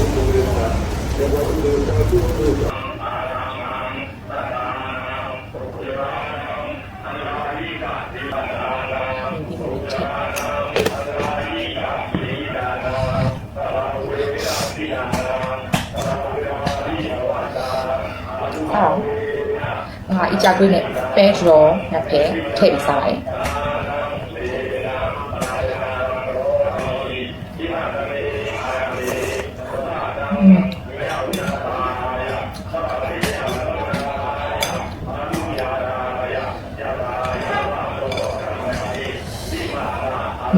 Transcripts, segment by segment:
ဒီလိုချက်အော်ငါအကြကွေးနဲ့ပဲရောငါဖဲထည့်ပြီးစားလိုက်อืม မိ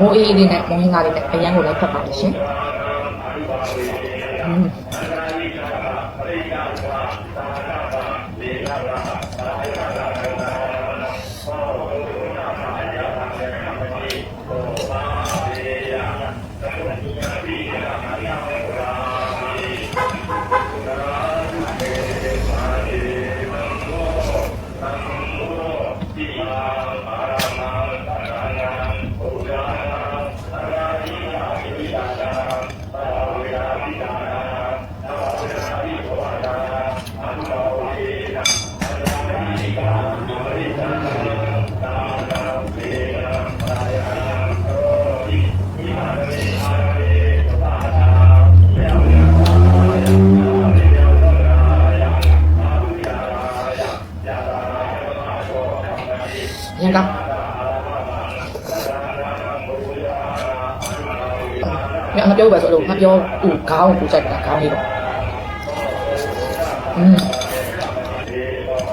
ုးအေးအေးလေးနဲ့မုံဟင်းကားလေးနဲ့အရန်ကိုလိုက်ဖက်ပါတယ်ရှင်อืม ရန်ကောင်းညငါပြောပါဆိုလို့ငါပြောဟိုခေါင်းကိုကြိုက်တာခေါင်းလေးတော့อืม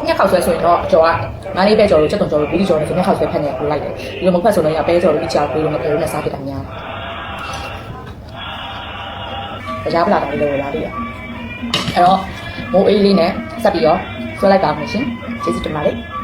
ညခောက်ဆွဲဆိုရင်တော့ကြော်ကငါလေးပဲကြော်လို့ချက်တုံကြော်လို့ပြီးကြော်လို့ဆိုညခောက်ဆွဲဖက်နေကိုလိုက်တယ်ဒီလိုမဖက်ဆိုတော့ရပဲကြော်လို့အချာပေးလို့မပြောနဲ့စားပြတာများတရားပလာတယ်လို့လာပြီအဲ့တော့မိုးအေးလေးနဲ့ဆက်ပြီးတော့ဆွဲလိုက်ပါမယ်ရှင်ကျေးဇူးတင်ပါတယ်